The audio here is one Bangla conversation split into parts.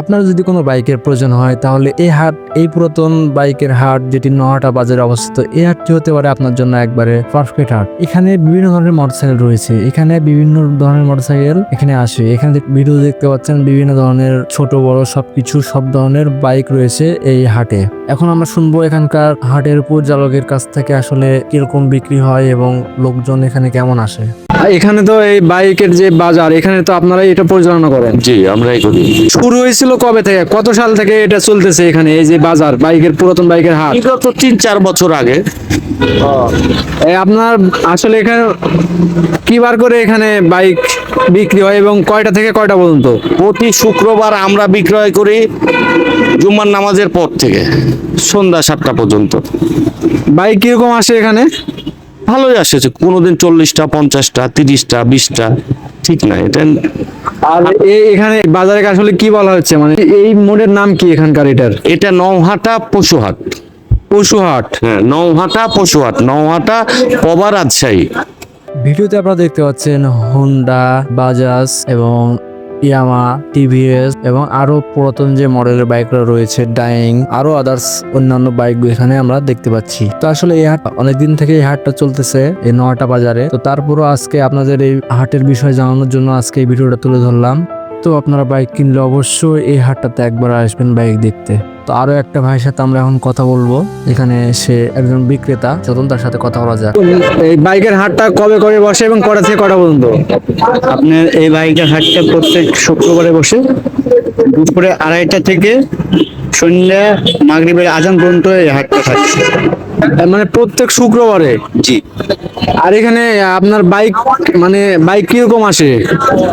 আপনার যদি কোনো বাইকের প্রয়োজন হয়, তাহলে এই হাট, এই পুরাতন বাইকের হাট যেটি নহাটা বাজারে অবস্থিত, এই হাটটি হতে পারে আপনার জন্য একবারে পারফেক্ট হাট। এখানে বিভিন্ন ধরনের মোটরসাইকেল রয়েছে। এখানে বিভিন্ন ধরনের মোটরসাইকেল এখানে আসে। এখানে ভিডিও দেখতে পাচ্ছেন, বিভিন্ন ধরনের ছোট, বড় সবকিছু, সব ধরনের বাইক রয়েছে এই হাটে। এখন আমরা শুনব এখানকার হাটের পরিচালকের কাছ থেকে আসলে কীরকম বিক্রি হয় এবং লোকজন এখানে কেমন আসে। এখানে তো এই বাইকের যে বাজার এখানে তো আপনারা এটা পরিচালনা করেন। জি আমরাই করি। শুরু হয়েছিল কবে থেকে? কত সাল থেকে এটা চলতেছে এখানে এই যে বাজার বাইকের পুরাতন বাইকের হাট? বিগত তিন চার বছর আগে। আপনার আসলে এখানে কি বার করে এখানে বাইক বিক্রি হয় এবং কয়টা থেকে কয়টা পর্যন্ত? প্রতি শুক্রবার আমরা বিক্রয় করি জুম্মার নামাজের পর থেকে সন্ধ্যা সাতটা পর্যন্ত। বাইক কীরকম আসে এখানে? ভালোই আসছে কোনোদিন চল্লিশটা পঞ্চাশটা তিরিশটা বিশটা ঠিক না এটা আর এই এখানে বাজারে আসলে কি বলা হচ্ছে? মানে এই মোড়ের নাম কি এখানকার এটার? এটা নৌহাটা পশুহাট। পশুহাট। হ্যাঁ নৌহাটা পশুহাট নৌহাটা পবা রাজশাহী। ভিডিওতে আপনারা দেখতে পাচ্ছেন হোন্ডা বাজাজ এবং ইয়ামা, টিভিএস এবং আরও পুরাতন যে মডেলের বাইকরা রয়েছে ডাইং আরও আদার্স অন্যান্য বাইক এখানে আমরা দেখতে পাচ্ছি। তো আসলে এই হাট, অনেকদিন থেকে এই হাটটা চলতেছে, এই নয়টা বাজারে। তো তারপরও আজকে আপনাদের এই হাটের বিষয়ে জানানোর জন্য আজকে এই ভিডিওটা তুলে ধরলাম। তো আপনারা বাইক কিনলে অবশ্যই এই হাটটাতে একবার আসবেন বাইক দেখতে। তো আরও একটা ভাইয়ের সাথে আমরা এখন কথা বলব। এখানে সে একজন বিক্রেতা চলুন তার সাথে কথা বলা যাক। এই বাইকের হাটটা কবে কবে বসে এবং কটা থেকে কটা পর্যন্ত? আপনার এই বাইকের হাটটা প্রত্যেক শুক্রবারে বসে। দুপুরে আড়াইটা থেকে সন্ধ্যা মাগরিবের আজান পর্যন্ত এই হাটটা থাকছে মানে প্রত্যেক শুক্রবারে? জি। আর এখানে আপনার বাইক মানে বাইক কীরকম আসে?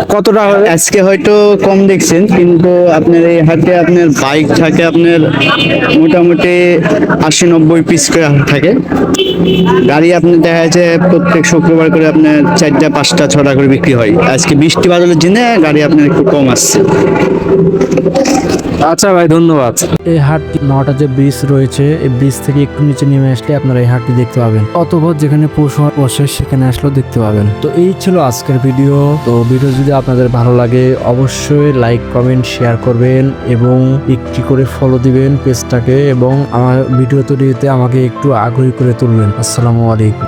কতটা? আজকে হয়তো কম দেখছেন কিন্তু আপনার এই হাতে আপনার বাইক থাকে আপনার মোটামুটি আশি নব্বই পিস করে থাকে। গাড়ি আপনি দেখা যাচ্ছে প্রত্যেক শুক্রবার করে আপনার চারটা পাঁচটা ছটা করে বিক্রি হয়। আজকে বৃষ্টি বাদলের জন্য গাড়ি আপনার একটু কম আসছে। আচ্ছা ভাই ধন্যবাদ। এই হাটটি নটা যে ব্রিজ রয়েছে এই ব্রিজ থেকে একটু নিচে নেমে আসলে আপনারা এই হাটটি দেখতে পাবেন। অতপর যেখানে পশু বসে সেখানে আসলেও দেখতে পাবেন। তো এই ছিল আজকের ভিডিও। তো ভিডিও যদি আপনাদের ভালো লাগে অবশ্যই লাইক কমেন্ট শেয়ার করবেন এবং একটি করে ফলো দিবেন পেজটাকে এবং আমার ভিডিও তৈরিতে আমাকে একটু আগ্রহী করে তুলবেন। আসসালামু আলাইকুম।